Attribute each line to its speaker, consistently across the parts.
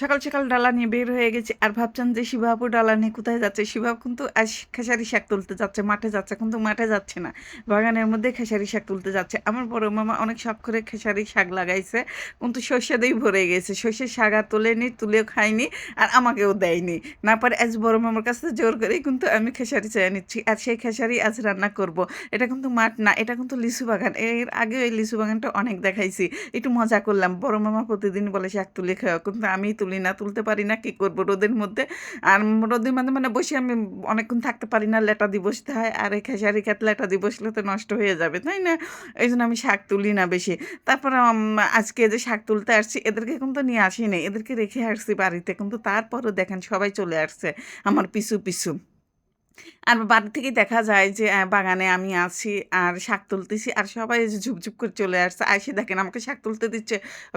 Speaker 1: সকাল সকাল ডালা নিয়ে বের হয়ে গেছে আর ভাবছেন যে শিবাবু ডালা নিয়ে কোথায় যাচ্ছে? শিবাবু কিন্তু আজ খেসারি শাক তুলতে যাচ্ছে, মাঠে যাচ্ছে, কিন্তু মাঠে যাচ্ছে না। বাগানের মধ্যে খেসারি শাক তুলতে যাচ্ছে। আমার বড় মামা অনেক শখ করে খেসারি শাক লাগাইছে, কিন্তু সর্ষে দিয়ে ভরে গেছে। সর্ষের শাক আর তোলেনি তুলেও খাইনি আর আমাকেও দেয়নি। না পারে আজ বড় মামার কাছে জোর করেই কিন্তু আমি খেসারি চেয়ে নিচ্ছি আর সেই খেসারি আজ রান্না করব। এটা কিন্তু মাঠ না, এটা কিন্তু লিচু বাগান। এর আগে এই লিচু বাগানটা অনেক দেখাইছি, একটু মজা করলাম। বড় মামা প্রতিদিন বলে শাক তুলে খাওয়া, কিন্তু আমি তুলি না, তুলতে পারি না, কি করব রোদের মধ্যে? আর রোদের মধ্যে মানে বসে আমি অনেকক্ষণ থাকতে পারি না, লেটা দিয়ে বসতে হয়। আর এই খেসারি খেত লেটা দিয়ে বসলে তো নষ্ট হয়ে যাবে, তাই না? এই জন্য আমি শাক তুলি না বেশি। তারপর আজকে যে শাক তুলতে আসছি, এদেরকে কিন্তু নিয়ে আসি এদেরকে রেখে আসছি বাড়িতে, কিন্তু তারপরও দেখেন সবাই চলে আসছে, আমার পিছু পিছু। আর বাড়ি থেকেই দেখা যায় যে বাগানে আমি আছি, আর শাক তুলতেছি, আর সবাই যে ঝুপঝুপ করে চলে আসছে। আইসে দেখেন আমাকে শাক তুলতে দিচ্ছে,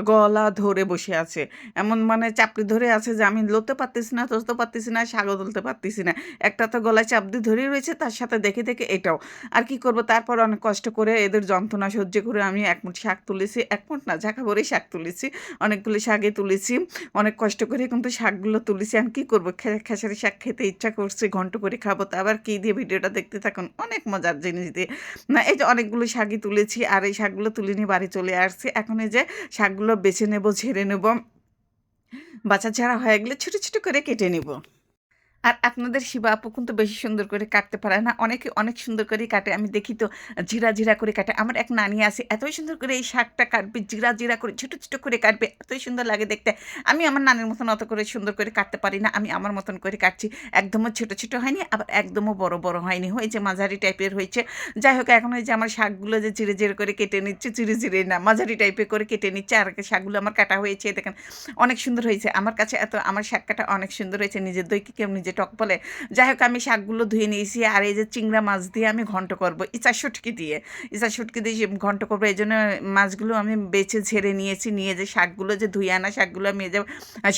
Speaker 1: গলা ধরে বসে আছে। এমন মানে চাপড়ি ধরে আছে যে, আমি লড়তে পারতেছি না তুলতে পারতেছি না, শাকও তুলতে পারতেছি না। একটা তো গলায় চাপ দিয়ে ধরে রয়েছে, তার সাথে দেখে দেখে এটাও। আর কি করব? তারপর অনেক কষ্ট করে এদের যন্ত্রণা সহ্য করে আমি এক মুঠ শাক তুলেছি। এক মুঠ না ঝাঁকা ভরেই শাক তুলেছি। অনেকগুলো শাকে তুলেছি। অনেক কষ্ট করে কিন্তু শাকগুলো তুলেছি। আমি কী করব? খেসারি শাক খেতে ইচ্ছা করছে, ঘন্ট করে খাব। তো আবার কি দিয়ে ভিডিওটা দেখতে থাকুন? অনেক মজার জিনিস দিয়ে। না, এই যে অনেকগুলো শাকই তুলেছি, আর এই শাকগুলো তুলে নিয়ে বাড়ি চলে আসছি। এখন এই যে শাকগুলো বেছে নেব ছেড়ে নেব। বাচ্চা ছাড়া হয়ে গেলে ছোটো ছোটো করে কেটে নেব। আর আপনাদের শিবা আপু কিন্তু বেশি সুন্দর করে কাটতে পারে না। অনেকে অনেক সুন্দর করে কাটে। আমি দেখি তো, জিরা জিরা করে কাটে। আমার এক নানি আছে, এতই সুন্দর করে এই শাকটা কাটবে, জিরা জিরা করে, ছোটো ছোটো করে কাটবে, এতই সুন্দর লাগে দেখতে। আমি আমার নানির মতন অত করে সুন্দর করে কাটতে পারি না। আমি আমার মতন করে কাটছি। একদমও ছোটো ছোটো হয়নি, আবার একদমও বড় বড় হয়নি। হয়েছে মাঝারি টাইপের হয়েছে। যাই হোক, এখন ওই যে আমার শাকগুলো যে চিড়ে চিড়ে করে কেটে নিচ্ছে চিড়ে চিড়ে না, মাঝারি টাইপের করে কেটে নিচ্ছে। আর শাকগুলো আমার কাটা হয়েছে, দেখেন, অনেক সুন্দর হয়েছে। আমার কাছে এত, আমার শাক কাটা অনেক সুন্দর হয়েছে। নিজের দইকে কেউ নিজে টক বলে যাই হোক আমি শাকগুলো ধুয়ে নিয়েছি আর এই যে চিংড়া মাছ দিয়ে আমি ঘন্ট করব। ইচা সুটকি দিয়ে, ইচা সুটকি দিয়ে ঘন্ট করব, এই জন্য মাছগুলো আমি বেছে ঝেড়ে নিয়েছি, নিয়ে যে শাকগুলো যে ধুয়ে আনা শাকগুলো আমি এই যে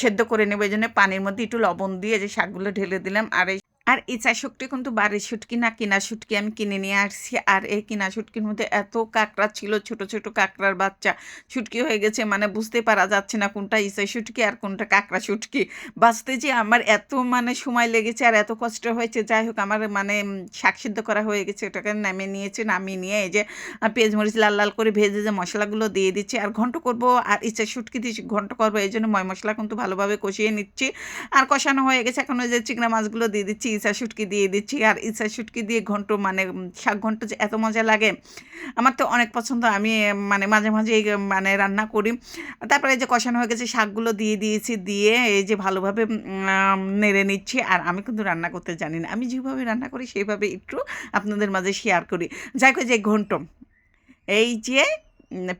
Speaker 1: সেদ্ধ করে নেব, এই জন্য পানির মধ্যে একটু লবণ দিয়ে যে শাকগুলো ঢেলে দিলাম। আর এই আর এই চা শুটকি কিন্তু বাড়ির শুটকি না কিনা শুটকি আমি কিনে নিয়ে আসছি। আর এই কিনা শুটকির মধ্যে এত কাঁকড়া ছিল ছোট ছোট কাঁকড়ার বাচ্চা। শুটকি হয়ে গেছে মানে বুঝতে পারা যাচ্ছে না কোনটা ইসা শুটকি আর কোনটা কাঁকড়া শুটকি। বাঁচতে যে আমার এত মানে সময় লেগেছে আর এত কষ্ট হয়েছে যাই হোক আমার মানে উম, শাক সিদ্ধ করা হয়ে গেছে ওটাকে নামিয়ে নিয়েছে নামিয়ে নিয়ে এই যে পেঁয়াজ মরিচ লাল লাল করে ভেজে যে মশলাগুলো দিয়ে দিচ্ছি আর ঘন্ট করব আর ইচ্ছা শুটকি দিয়ে ঘন্ট করব এই জন্য ময় মশলা কিন্তু ভালোভাবে কষিয়ে নিচ্ছি। আর কষানো হয়ে গেছে এখন ওই যে চিংড়া মাছগুলো দিয়ে দিচ্ছি ইচ্ছা শুটকি দিয়ে দিচ্ছি। আর ইচ্ছা শুটকি দিয়ে ঘন্ট মানে শাক ঘন্ট যে এত মজা লাগে, আমার তো অনেক পছন্দ। আমি মানে মাঝে মাঝে মানে রান্না করি। তারপরে এই যে কষানো হয়ে গেছে শাকগুলো দিয়ে দিয়েছি, দিয়ে এই যে ভালোভাবে নেড়ে নিচ্ছি। আর আমি কিন্তু রান্না করতে জানি না। আমি যেভাবে রান্না করি, সেইভাবে একটু আপনাদের মাঝে শেয়ার করি। যাই যে ঘন্ট, এই যে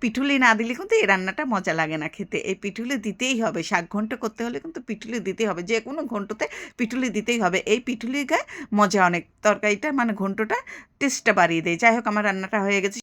Speaker 1: পিঠুলি না দিলে কিন্তু এই রান্নাটা মজা লাগে না খেতে। এই পিঠুলি দিতেই হবে, শাক ঘন্ট করতে হলে কিন্তু পিঠুলি দিতেই হবে। যে কোনো ঘন্টতে পিঠুলি দিতেই হবে। এই পিঠুলি গায়ে মজা অনেক। তরকারিটা মানে ঘন্টটা টেস্টটা বাড়িয়ে দেয়। যাই হোক, আমার রান্নাটা হয়ে গেছে।